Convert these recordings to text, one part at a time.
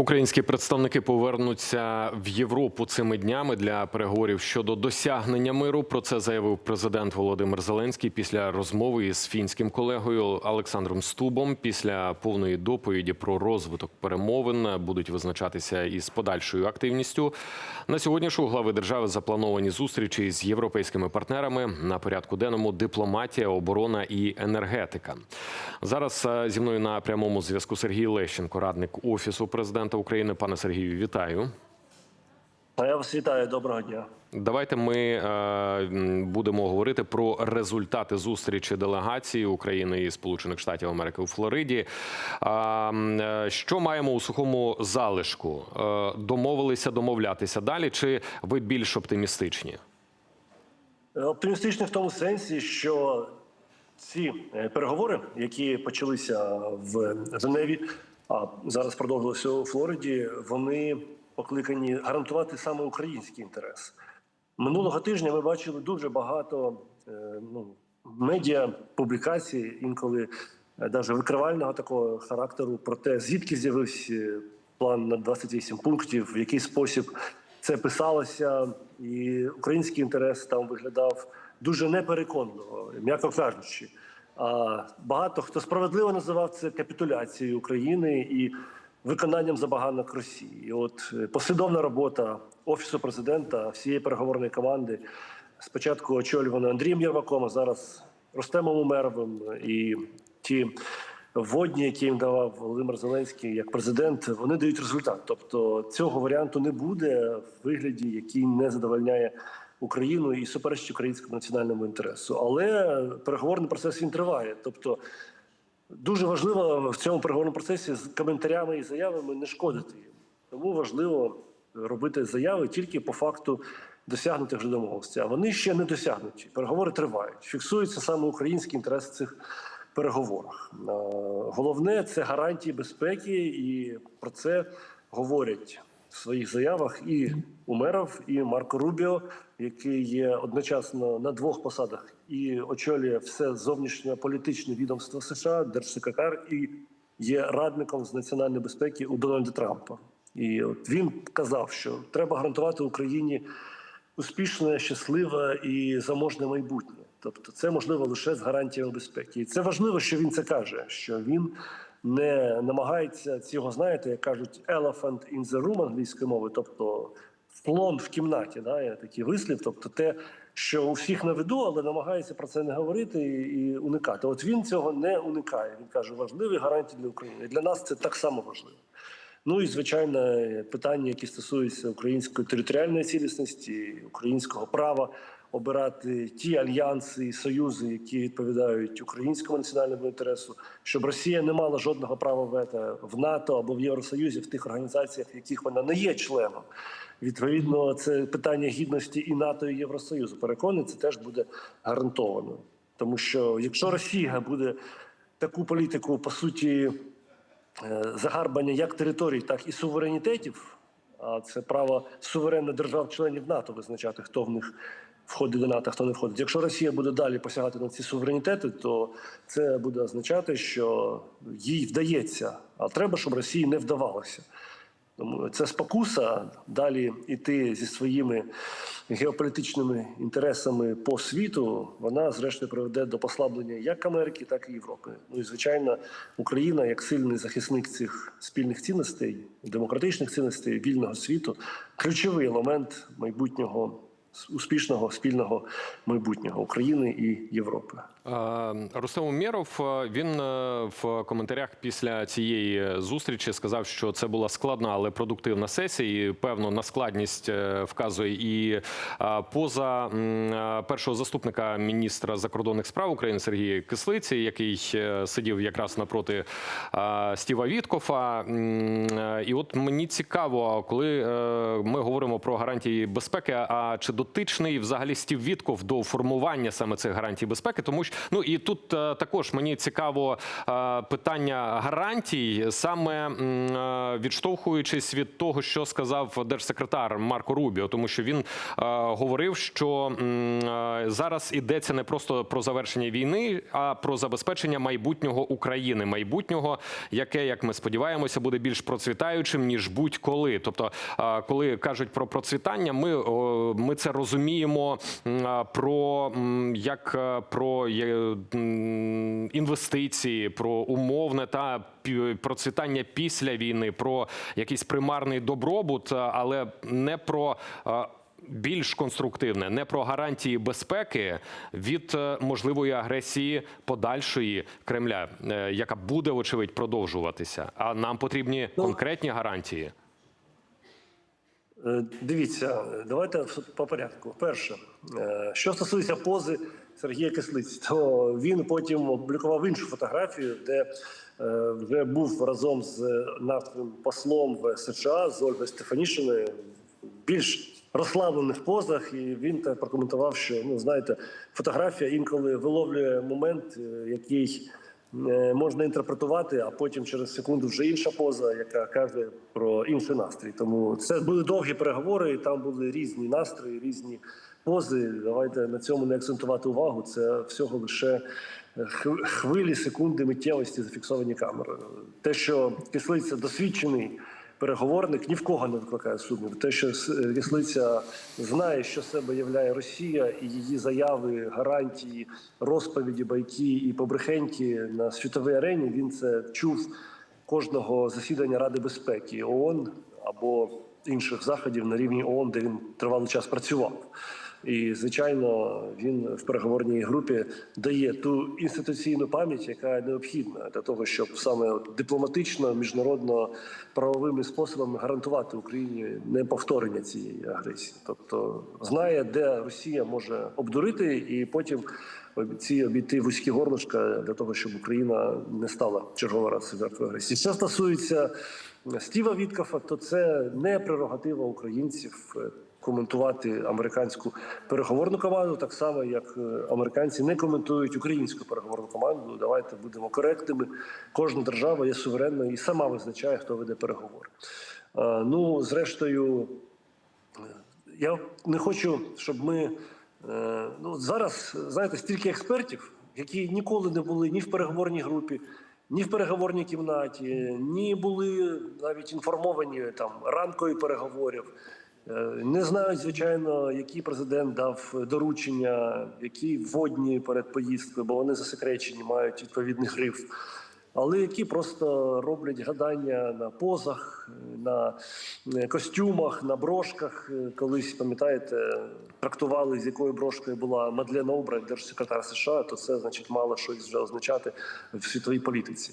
Українські представники повернуться в Європу цими днями для переговорів щодо досягнення миру. Про це заявив президент Володимир Зеленський після розмови із фінським колегою Олександром Стубом. Після повної доповіді про розвиток перемовин будуть визначатися із подальшою активністю. На сьогодні ж у глави держави заплановані зустрічі з європейськими партнерами на порядку денному дипломатія, оборона і енергетика. Зараз е, зі мною на прямому зв'язку Сергій Лещенко, радник офісу президента України. Пане Сергію, вітаю. Я вас вітаю, доброго дня. Давайте ми е, будемо говорити про результати зустрічі делегації України і Сполучених Штатів Америки у Флориді. Е, що маємо у сухому залишку? Е, домовилися домовлятися далі, чи ви більш оптимістичні? Е, Оптимістичний в тому сенсі, що ці е, переговори, які почалися в Женеві, а зараз продовжилися у Флориді, вони покликані гарантувати саме український інтерес. Минулого тижня ми бачили дуже багато е, ну, медіа публікацій, інколи навіть викривального такого характеру про те, звідки з'явився план на 28 пунктів, в який спосіб це писалося, і український інтерес там виглядав дуже непереконливо, м'яко кажучи. Багато хто справедливо називав це капітуляцією України і виконанням забаганок Росії. От е, послідовна робота офісу президента, всієї переговорної команди, спочатку очолювана Андрієм Єрмаком, а зараз Ростемом Умеровим і ті водні, які їм давав Володимир Зеленський як президент, вони дають результат. Тобто цього варіанту не буде в вигляді, який не задовольняє Україну і суперечить українському національному інтересу. Але переговорний процес він триває. Тобто дуже важливо в цьому переговорному процесі з коментарями і заявами не шкодити їм. Тому важливо робити заяви тільки по факту досягнутих вже домовленостей. А вони ще не досягнуті. Переговори тривають. Фіксується саме український інтерес в цих переговорах. Е, Головне це гарантії безпеки, і про це говорять в своїх заявах і Умеров, і Марко Рубіо, який є одночасно на двох посадах і очолює все зовнішньополітичне відомство США, держсекретар, і є радником з національної безпеки у Дональда Трампа. І от він казав, що треба гарантувати Україні успішне, щасливе і заможне майбутнє. Тобто, це можливо лише з гарантіями безпеки. І це важливо, що він це каже, що він не намагається цього, знаєте, як кажуть, elephant in the room англійською мовою, тобто слон в кімнаті, да, я такий вислів, тобто те, що у всіх на виду, але намагається про це не говорити і, і уникати. От він цього не уникає. Він каже, важливі гарантії для України. І для нас це так само важливо. Ну і звичайно, питання, які стосуються української територіальної цілісності, українського права обирати ті альянси і союзи, які відповідають українському національному інтересу, щоб Росія не мала жодного права вето в НАТО або в Євросоюзі в тих організаціях, в яких вона не є членом. Відповідно, це питання гідності і НАТО, і Євросоюзу. Переконаний, це теж буде гарантовано, тому що якщо Росія буде таку політику по суті загарбання як територій, так і суверенітетів. А це право суверенних держав-членів НАТО визначати, хто в них входить до НАТО, хто не входить. Якщо Росія буде далі посягати на ці суверенітети, то це буде означати, що їй вдається, а треба, щоб Росії не вдавалося. Це спокуса далі іти зі своїми геополітичними інтересами по світу. Вона зрештою приведе до послаблення як Америки, так і Європи. Ну і звичайно, Україна, як сильний захисник цих спільних цінностей, демократичних цінностей вільного світу, ключовий елемент майбутнього успішного спільного майбутнього України і Європи. Е, Рустем Умєров, е, він е, в коментарях після цієї зустрічі сказав, що це була складна, але продуктивна сесія. І, Певно, на складність вказує і поза першого заступника міністра закордонних справ України Сергія Кислиці, який сидів якраз напроти Стіва Віткофа. І от мені цікаво, коли ми говоримо про гарантії безпеки, а чи дотичний взагалі Стів Вітков до формування саме цих гарантій безпеки, тому що Ну і тут е, також мені цікаво е, питання гарантій, саме е, відштовхуючись від того, що сказав держсекретар Марко Рубіо, тому що він говорив, що зараз ідеться не просто про завершення війни, а про забезпечення майбутнього України, майбутнього, яке, як ми сподіваємося, буде більш процвітаючим ніж будь-коли. Тобто, коли кажуть про процвітання, ми, ми це розуміємо про як про інвестиції, про умовне та процвітання після війни, про якийсь примарний добробут, але не про. е, Більш конструктивне, не про гарантії безпеки від е, можливої агресії подальшої Кремля, е, яка буде очевидь продовжуватися. А нам потрібні конкретні гарантії. Е, Дивіться, давайте по порядку. Перше, е, що стосується пози Сергія Кислиці, то він потім опублікував іншу фотографію, де е, вже був разом з нашим послом в США з Ольгою Стефанішиною більш розслаблених позах, і він прокоментував, що ну знаєте, фотографія інколи виловлює момент, е, який е, можна інтерпретувати, а потім через секунду вже інша поза, яка каже про інший настрій. Тому це були довгі переговори, і там були різні настрої, різні пози. Давайте на цьому не акцентувати увагу. Це всього лише хвилі, секунди миттєвості зафіксовані камерою. Те, що кислиця досвідчений. Переговорник ні в кого не викликає сумнів. Те, що С- Кислиця знає, що себе являє Росія, і її заяви, гарантії, розповіді, байки і побрехеньки на світовій арені. Він це чув кожного засідання Ради безпеки ООН або інших заходів на рівні ООН, де він тривалий час працював. І звичайно, він в переговорній групі дає ту інституційну пам'ять, яка необхідна для того, щоб саме дипломатично, міжнародно правовими способами гарантувати Україні неповторення цієї агресії. Тобто знає, де Росія може обдурити, і потім ці обійти вузькі горлышка для того, щоб Україна не стала черговий раз жертвою агресії. Що стосується Стіва Віткафа, то це не прерогатива українців коментувати американську переговорну команду, так само як е, американці не коментують українську переговорну команду. Давайте будемо коректними. Кожна держава є суверенною і сама визначає, хто веде переговори. Е, Ну, зрештою, я не хочу, щоб ми е, ну зараз знаєте стільки експертів, які ніколи не були ні в переговорній групі, ні в переговорній кімнаті, ні були навіть інформовані там рамкою переговорів. Е, Не знають, звичайно, який президент дав доручення, які вводні перед поїздкою, бо вони засекречені, мають відповідний гриф але які просто роблять гадання на позах, на е, костюмах, на брошках. Е, Колись пам'ятаєте, трактували з якою брошкою була Мадлен Обрать, держсекретар США, то це значить мало щось вже означати в світовій політиці.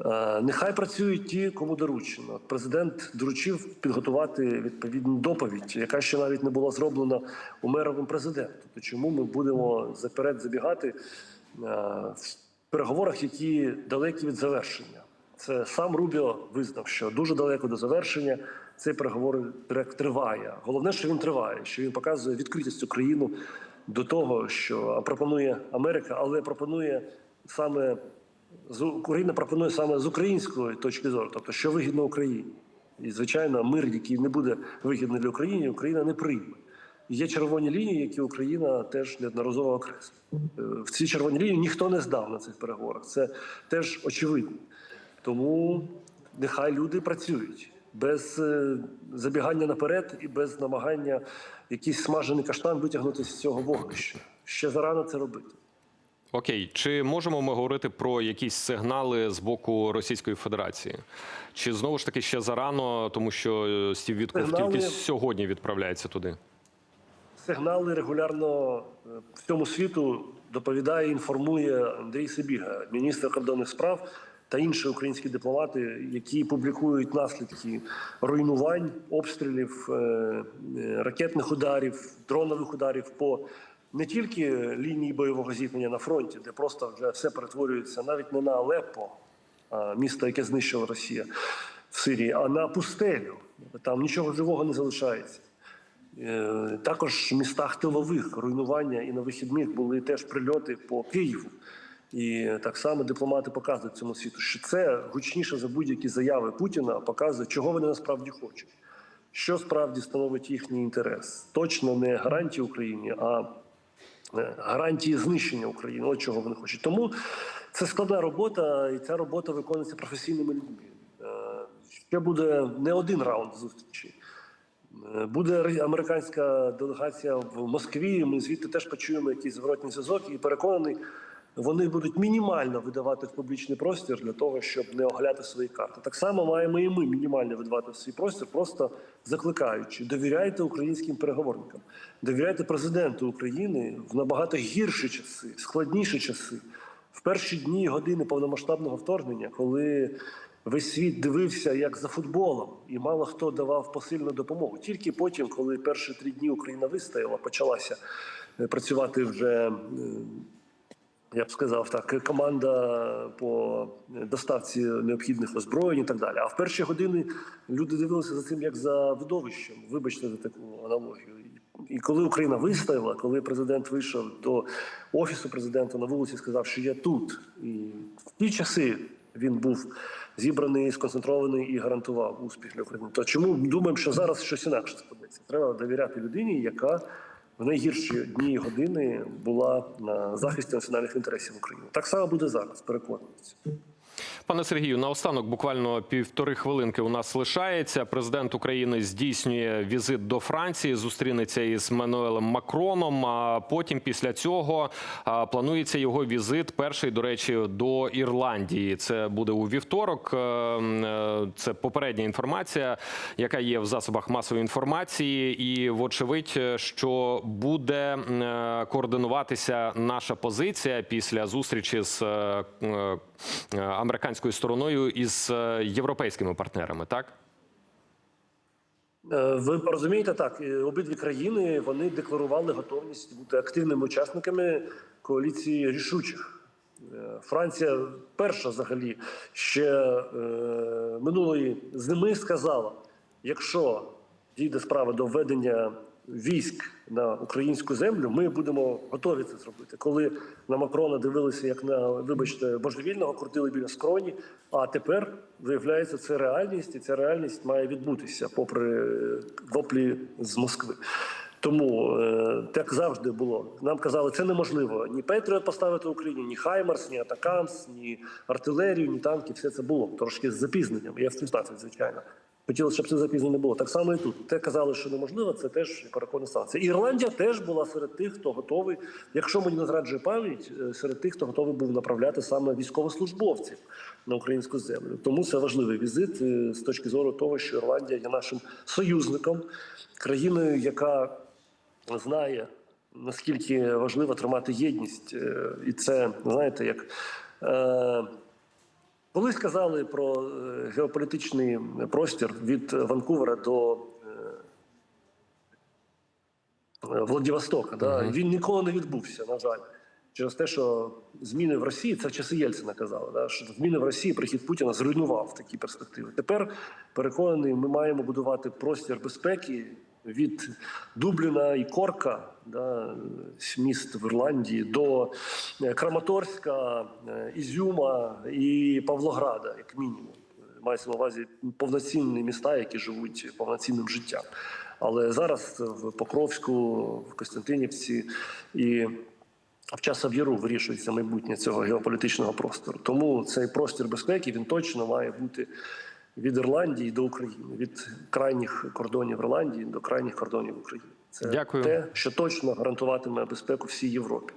Е, Нехай працюють ті, кому доручено. Президент доручив підготувати відповідну доповідь, яка ще навіть не була зроблена умеровим президентом. То чому ми будемо заперед забігати е, в переговорах, які далекі від завершення. Це сам Рубіо визнав, що дуже далеко до завершення цей переговор триває. Головне, що він триває, що він показує відкритість Україну до того, що пропонує Америка, але пропонує саме Україна пропонує саме з української точки зору, тобто що вигідно Україні. І звичайно, мир, який не буде вигідний для України, Україна не прийме. Є червоні лінії, які Україна теж неодноразово окреслила. Е, В ці червоні лінії ніхто не здав на цих переговорах. Це теж очевидно. Тому нехай люди працюють без е, забігання наперед і без намагання якийсь смажений каштан витягнути з цього вогнища. Ще зарано це робити. Окей, чи можемо ми говорити про якісь сигнали з боку Російської Федерації? Чи знову ж таки ще зарано, тому що е, Стів Вітков Сигнали- тільки сьогодні відправляється туди? Сигнали регулярно е, всьому світу доповідає, інформує Андрій Сибіга, міністр кордонних справ та інші українські дипломати, які публікують наслідки руйнувань, обстрілів, е, ракетних ударів, дронових ударів по не тільки лінії бойового зіткнення на фронті, де просто вже все перетворюється навіть не на Алеппо, місто, яке знищила Росія в Сирії, а на пустелю. Там нічого живого не залишається. Е, Також в містах тилових руйнування і на вихідних були теж прильоти по Києву. І так само дипломати показують цьому світу, що це гучніше за будь-які заяви Путіна показує, чого вони насправді хочуть, що справді становить їхній інтерес. Точно не гарантії Україні, а гарантії знищення України. От чого вони хочуть. Тому це складна робота, і ця робота виконується професійними людьми. Е, Ще буде не один раунд зустрічі. Е, Буде американська делегація в Москві. Ми звідти теж почуємо якийсь зворотній зв'язок і переконаний, вони будуть мінімально видавати в публічний простір для того, щоб не оголяти свої карти. Так само маємо і ми мінімально видавати в свій простір, просто закликаючи, довіряйте українським переговорникам, довіряйте президенту України в набагато гірші часи, складніші часи, в перші дні і години повномасштабного вторгнення, коли Весь світ дивився як за футболом, і мало хто давав посильну допомогу. Тільки потім, коли перші три дні Україна вистояла, почалася е, працювати вже, е, я б сказав так, команда по доставці необхідних озброєнь і так далі. А в перші години люди дивилися за цим як за видовищем. Вибачте за таку аналогію. І коли Україна вистояла, коли президент вийшов до офісу президента на вулиці, і сказав, що я тут, і в ті часи він був зібраний, сконцентрований і гарантував успіх для України. То чому думаємо, що зараз щось інакше складеться? Треба довіряти людині, яка в найгірші дні і години була на захисті національних інтересів України. Так само буде зараз, переконуюся. Пане Сергію, наостанок буквально півтори хвилинки у нас лишається. Президент України здійснює візит до Франції, зустрінеться із Мануелем Макроном. А потім, після цього, планується його візит. Перший, до речі, до Ірландії. Це буде у вівторок. Е, м, е, Це попередня інформація, яка є в засобах масової інформації, і вочевидь, що буде е, координуватися наша позиція після зустрічі з е, американською стороною із е, європейськими партнерами, так? Е, Ви розумієте, так е, обидві країни вони декларували готовність бути активними учасниками коаліції рішучих. Е, Франція перша взагалі ще е, минулої зими сказала: якщо дійде справа до введення військ на українську землю, ми будемо готові це зробити. Коли на Макрона дивилися як на, вибачте, божевільного, крутили біля скроні. А тепер виявляється, це реальність, і ця реальність має відбутися, попри е, воплі з Москви. Тому е, так завжди було. Нам казали, це неможливо ні Петріот поставити Україні, ні Хаймарс, ні Атакамс, ні артилерію, ні танки. Все це було трошки з запізненням. І F-16, звичайно. Хотілося, щоб це запізнення не було. Так само і тут. Те казали, що неможливо, це теж переконана станція. Ірландія теж була серед тих, хто готовий, якщо мені не зраджує пам'ять, е, серед тих, хто готовий був направляти саме військовослужбовців на українську землю. Тому це важливий візит е, з точки зору того, що Ірландія є нашим союзником, країною, яка знає наскільки важливо тримати єдність, Е, і це знаєте, як. Е, Колись казали про е, геополітичний простір від Ванкувера до е, Владивостока. Да? Він ніколи не відбувся, на жаль. Через те, що зміни в Росії, це в часи Єльцина казали, да? що зміни в Росії прихід Путіна зруйнував такі перспективи. Тепер переконаний, ми маємо будувати простір безпеки від Дубліна і Корка, да, міст в Ірландії, до е, Краматорська, е, Ізюма і Павлограда, як мінімум. Мається на увазі повноцінні міста, які живуть повноцінним життям. Але зараз в Покровську, в Костянтинівці і в часов вирішується майбутнє цього геополітичного простору. Тому цей простір безпеки він точно має бути від Ірландії до України, від крайніх кордонів Ірландії до крайніх кордонів України. Це Дякую. те, що точно гарантуватиме безпеку всій Європі.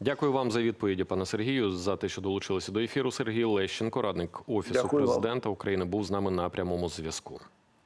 Дякую вам за відповіді, пане Сергію, за те, що долучилися до ефіру. Сергій Лещенко, радник офісу Дякую вам. президента України, був з нами на прямому зв'язку.